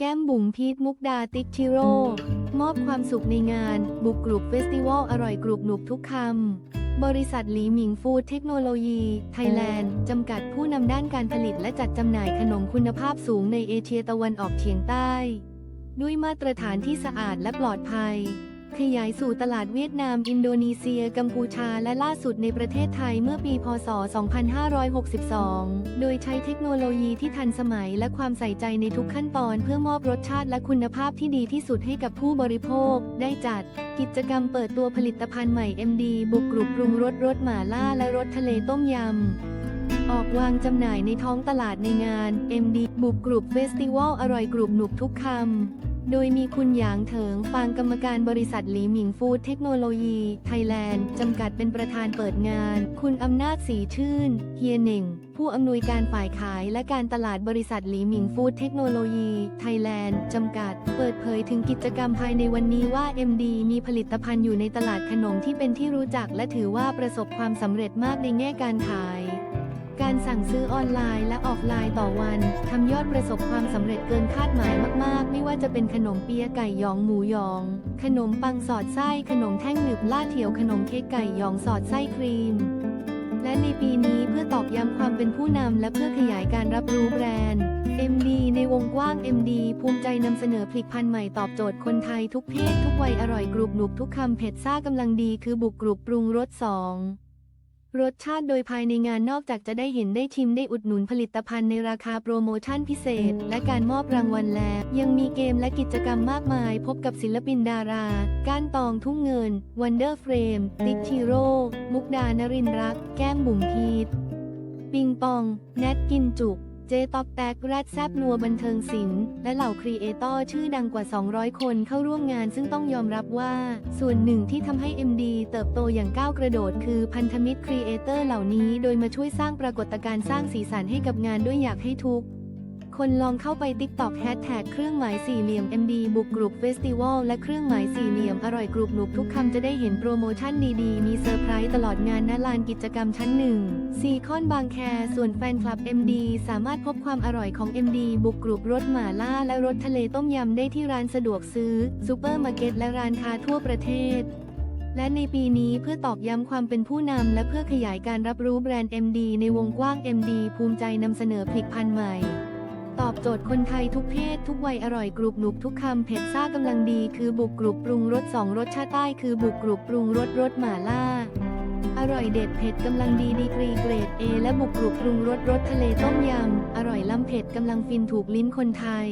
แก้มบุ๋มพีทมุกดาติ๊กชิโร่ มอบความสุขในงาน บุกกรุบเฟสติวัลอร่อยกรุบหนุกทุกคำ บริษัทหลีหมิงฟู้ดเทคโนโลยี ไทยแลนด์ จำกัดผู้นำด้านการผลิตและจัดจำหน่ายขนมคุณภาพสูงในเอเชียตะวันออกเฉียงใต้ ด้วยมาตรฐานที่สะอาดและปลอดภัย ขยายสู่ตลาดเวียดนาม อินโดนีเซีย กัมพูชา และล่าสุดในประเทศไทยเมื่อปี พศ 2562 โดยใช้เทคโนโลยีที่ทันสมัยและความใส่ใจในทุกขั้นตอนเพื่อมอบรสชาติและคุณภาพที่ดีที่สุดให้กับผู้บริโภค ได้จัด กิจกรรมเปิดตัวผลิตภัณฑ์ใหม่ MD บุกกรุบปรุงรสรสหม่าล่าและรสทะเลต้มยำออกวางจำหน่ายในท้องตลาดในงาน MD บุกกรุบเฟสติวัลอร่อยกรุบหนุบทุกคำ โดยมีคุณหยางเถิงฟางกรรมการบริษัทหลีหมิงฟู้ดเทคโนโลยีไทยแลนด์จำกัดเป็นประธานเปิดงาน คุณอำนาจสีชื่น เฮียเหน่ง ผู้อำนวยการฝ่ายขายและการตลาดบริษัทหลีหมิงฟู้ดเทคโนโลยีไทยแลนด์จำกัด เปิดเผยถึงกิจกรรมภายในวันนี้ว่า MD มีผลิตภัณฑ์อยู่ในตลาดขนมที่เป็นที่รู้จักและถือว่าประสบความสำเร็จมากในแง่การขาย การสั่งซื้อออนไลน์และออฟไลน์ต่อวันทำยอดประสบความสำเร็จเกินคาดหมายมาก ๆ ไม่ว่าจะเป็นขนมเปี๊ยะไก่ยองหมูยอง ขนมปังสอดไส้ ขนมแท่งหนึบล่าเถียวขนมเค้กไก่ยองสอดไส้ครีม และในปีนี้เพื่อตอกย้ำความเป็นผู้นำและเพื่อขยายการรับรู้แบรนด์ MD ในวงกว้าง MD ภูมิใจนำเสนอผลิตภัณฑ์ใหม่ตอบโจทย์คนไทยทุกเพศทุกวัยอร่อยกรุบหนุบทุกคำเผ็ดซ่ากำลังดีคือบุกกรุบปรุงรสสอง รสชาติโดยภายในงานนอกจากจะได้เห็นได้ชิมได้อุดหนุนผลิตภัณฑ์ในราคาโปรโมชั่นพิเศษ และการมอบรางวัลแล้ว ยังมีเกมและกิจกรรมมากมาย พบกับศิลปินดารา ก้านตองทุ่งเงิน วันเดอร์เฟรม ติ๊กชิโร่ มุกดานรินรัก แก้มบุ๋มพีทปิงปอง แนทกินจุก เจต็อกแตกแรดแซบนัวบันเทิงศิลป์และเหล่าครีเอเตอร์ชื่อดังกว่า 200 คนเข้าร่วมงานซึ่งต้องยอมรับว่า ส่วนหนึ่งที่ทำให้ MD เติบโตอย่างก้าวกระโดดคือพันธมิตรครีเอเตอร์เหล่านี้โดยมาช่วยสร้างปรากฏการณ์สร้างสีสันให้กับงานด้วยอยากให้ทุก คนลองเข้าไป TikTok แฮชแท็กเครื่องหมายสี่เหลี่ยม MD บุกกรุบเฟสติวัลและเครื่องหมายสี่เหลี่ยมอร่อยกรุบหนุบทุกคำจะได้เห็นโปรโมชั่นดีๆ มีเซอร์ไพรส์ตลอดงานณลานกิจกรรมชั้นหนึ่งซีคอนบางแค ส่วนแฟนคลับ MD สามารถพบความอร่อยของ MD บุกกรุบรสหม่าล่าและรสทะเลต้มยำได้ที่ร้านสะดวกซื้อซูเปอร์มาร์เก็ตและร้านค้าทั่วประเทศและในปีนี้เพื่อตอกย้ำความเป็นผู้นำและเพื่อขยายการรับรู้แบรนด์ MD ในวงกว้าง MD ภูมิใจนำเสนอผลิตภัณฑ์ใหม่ ตอบโจทย์คนไทยทุกเพศทุกวัยอร่อยกรุบหนุบทุกคำเผ็ดซ่ากำลังดีคือบุกกรุบปรุงรสสองรสชาติใต้คือบุกกรุบปรุงรสรสหม่าล่า อร่อยเด็ดเผ็ดกำลังดีดีกรีเกรด A และบุกกรุบปรุงรสรสทะเลต้มยำอร่อยล้ำเผ็ดกำลังฟินถูกลิ้นคนไทย